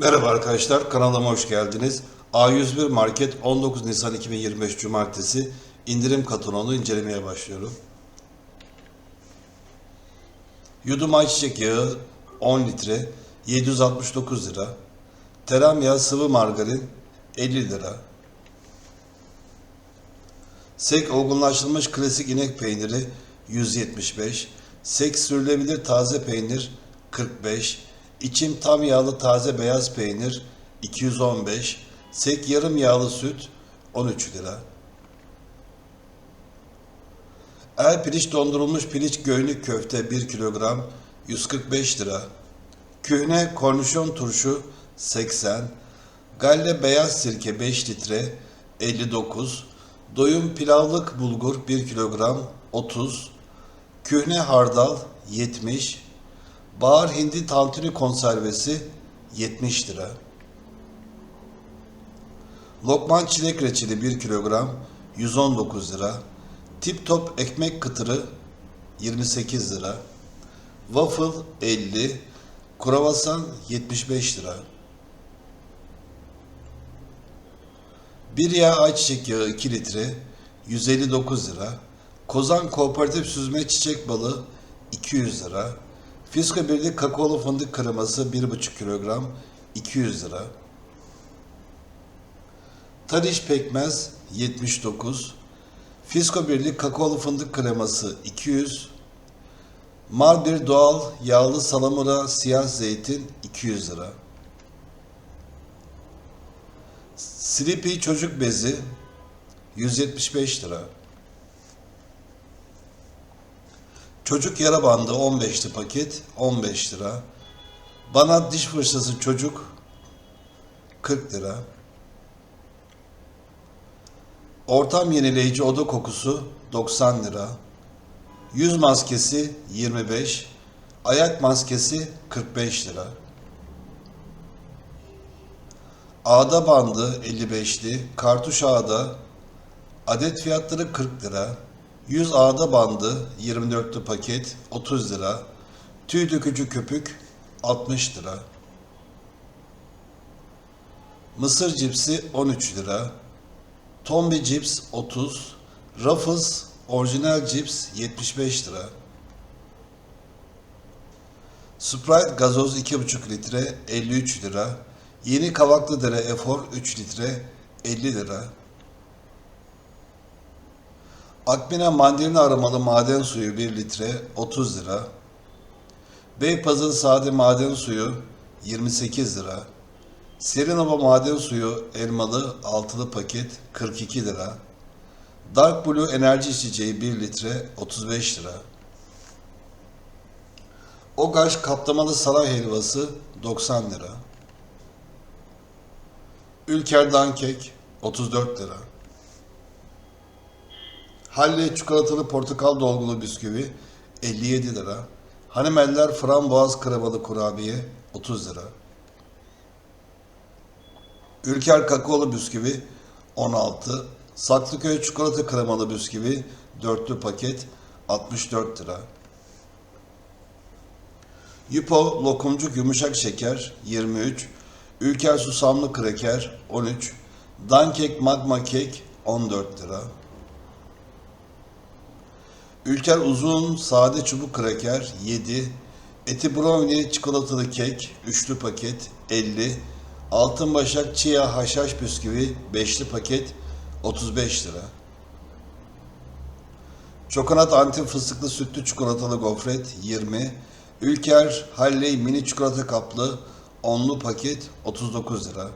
Merhaba arkadaşlar, kanalıma hoş geldiniz. A101 Market 19 Nisan 2025 Cumartesi indirim katalogunu incelemeye başlıyorum. Yudum ayçiçek yağı 10 litre 769 lira. Tereyağı sıvı margarin 50 lira. Sek olgunlaştırılmış klasik inek peyniri 175. Sek sürülebilir taze peynir 45. İçim tam yağlı taze beyaz peynir 215. Sek yarım yağlı süt 13 lira. El piliç dondurulmuş piliç göğünlük köfte 1 kilogram 145 lira. Kühne kornişon turşu 80. Galle beyaz sirke 5 litre 59. Doyum pilavlık bulgur 1 kilogram 30. Kühne hardal 70. Bağır hindi tantuni konservesi 70 lira. Lokman çilek reçeli 1 kilogram 119 lira. Tip top ekmek kıtırı 28 lira. Waffle 50. Kruvasan 75 lira. Bir yağ ayçiçek yağı 2 litre 159 lira. Kozan Kooperatif Süzme Çiçek Balı 200 lira. Fisko Birlik Kakaolu Fındık Kreması 1,5 kilogram 200 lira. Tadiş Pekmez 79. Fisko Birlik Kakaolu Fındık Kreması 200. Marbir Doğal Yağlı Salamura Siyah Zeytin 200 lira. Sleepy Çocuk Bezi 175 lira. Çocuk yara bandı 15'li paket 15 lira. Bana diş fırçası çocuk 40 lira. Ortam yenileyici oda kokusu 90 lira. Yüz maskesi 25. Ayak maskesi 45 lira. Ağda bandı 55'li. Kartuş ağda adet fiyatları 40 lira. 100 ağda bandı 24'lü paket 30 lira. Tüy dökücü köpük 60 lira. Mısır cipsi 13 lira. Tombi cips 30. Ruffles orijinal cips 75 lira. Sprite gazoz 2,5 litre 53 lira. Yeni Kavaklıdere Efor 3 litre 50 lira. Akbina mandalina aromalı maden suyu 1 litre 30 lira. Beypazarı sade maden suyu 28 lira. Serinova maden suyu elmalı altılı paket 42 lira. Dark Blue enerji içeceği 1 litre 35 lira. Ogaş kaplamalı saray helvası 90 lira. Ülker Dankek 34 lira. Halle çikolatalı portakal dolgulu bisküvi 57 lira. Hanemeller frambuaz kremalı kurabiye 30 lira. Ülker kakaolu bisküvi 16. Saklıköy çikolata kremalı bisküvi dörtlü paket 64 lira. Yupo lokumcuk yumuşak şeker 23. Ülker susamlı kreker 13. Dankek magma kek 14 lira. Ülker uzun sade çubuk kraker 7. Eti brownie çikolatalı kek üçlü paket 50. Altın başak chia haşhaş bisküvi beşli paket 35 lira. Çokonat antin fıstıklı sütlü çikolatalı gofret 20. Ülker Halley mini çikolata kaplı onlu paket 39 lira.